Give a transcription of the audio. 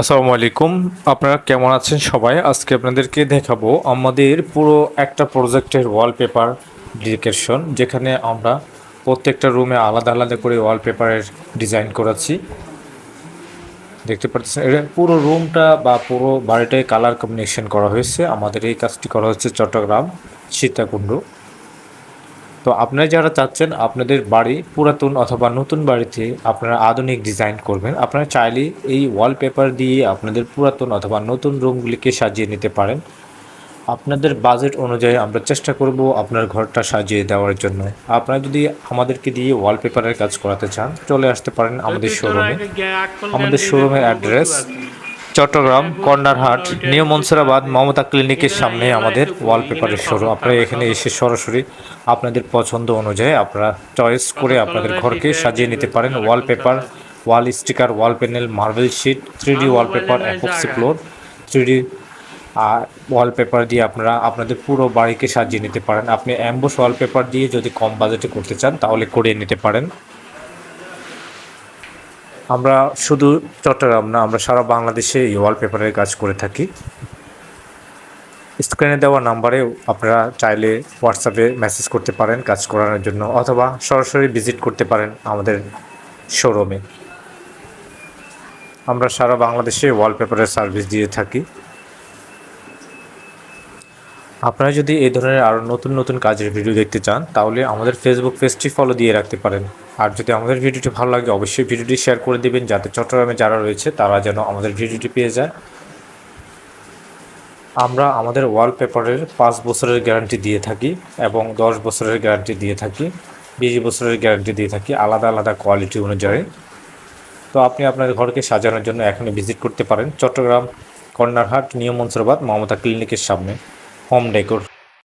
আসসালামু আলাইকুম। আপনারা কেমন আছেন সবাই? আজকে আপনাদেরকে দেখাবো আমাদের পুরো একটা প্রজেক্টের ওয়ালপেপার ডেকোরেশন যেখানে আমরা প্রত্যেকটা রুমে আলাদা আলাদা করে ওয়ালপেপারের ডিজাইন করেছি দেখতে পাচ্ছেন এটা পুরো রুমটা বা পুরো বাড়িটায় কালার কম্বিনেশন করা হয়েছে। আমাদের এই কাজটি করা হচ্ছে চট্টগ্রাম সীতাকুণ্ড। তো আপনারা যারা চাচ্ছেন আপনাদের বাড়ি পুরাতন অথবা নতুন বাড়িতে আপনারা আধুনিক ডিজাইন করবেন আপনারা চাইলে এই ওয়ালপেপার দিয়ে আপনাদের পুরাতন অথবা নতুন রুমগুলিকে সাজিয়ে নিতে পারেন। আপনাদের বাজেট অনুযায়ী আমরা চেষ্টা করব আপনার ঘরটা সাজিয়ে দেওয়ার জন্য। আপনারা যদি আমাদেরকে দিয়ে ওয়ালপেপারের কাজ করাতে চান চলে আসতে পারেন আমাদের শোরুমে আমাদের শোরুমের অ্যাড্রেস চট্টগ্রাম কর্নারহাট নিউ মনসুরাবাদ, মমতা ক্লিনিকের সামনে আমাদের ওয়ালপেপারের শোরুম। আপনারা এখানে এসে সরাসরি আপনাদের পছন্দ অনুযায়ী আপনারা চয়েস করে আপনাদের ঘরকে সাজিয়ে নিতে পারেন। Wallpaper wall sticker wall panel marble sheet three D wallpaper epoxy floor three D আর ওয়ালপেপার দিয়ে আপনারা আপনাদের পুরো বাড়িকে সাজিয়ে নিতে পারেন। আপনি অ্যাম্বুস ওয়ালপেপার দিয়ে যদি কম বাজেটে করতে চান তাহলে করিয়ে নিতে পারেন। আমরা শুধু চট্টগ্রাম না, আমরা সারা বাংলাদেশে এই ওয়ালপেপারের কাজ করে থাকি। স্ক্রিনে দেওয়া নাম্বারে আপনারা চাইলে হোয়াটসঅ্যাপে মেসেজ করতে পারেন কাজ করানোর জন্য, অথবা সরাসরি ভিজিট করতে পারেন আমাদের শোরুমে আমরা সারা বাংলাদেশে ওয়ালপেপারের সার্ভিস দিয়ে থাকি। আপনারা যদি এই ধরনের আরও নতুন নতুন কাজের ভিডিও দেখতে চান, তাহলে আমাদের ফেসবুক পেজটি ফলো দিয়ে রাখতে পারেন। আর যদি আমাদের ভিডিওটি ভালো লাগে, অবশ্যই ভিডিওটি শেয়ার করে দেবেন, যাতে চট্টগ্রামে যারা রয়েছে, তারা যেন আমাদের ভিডিওটি পেয়ে যায়। আমরা আমাদের ওয়ালপেপারের পাঁচ বছরের গ্যারান্টি দিয়ে থাকি এবং দশ বছরের গ্যারান্টি দিয়ে থাকি, বিশ বছরের গ্যারান্টি দিয়ে থাকি আলাদা আলাদা কোয়ালিটি অনুযায়ী। তো আপনি আপনার ঘরকে সাজানোর জন্য এখনই ভিজিট করতে পারেন চট্টগ্রাম কর্নারহাট নিউ মনসুরাবাদ মমতা ক্লিনিকের সামনে। Home decor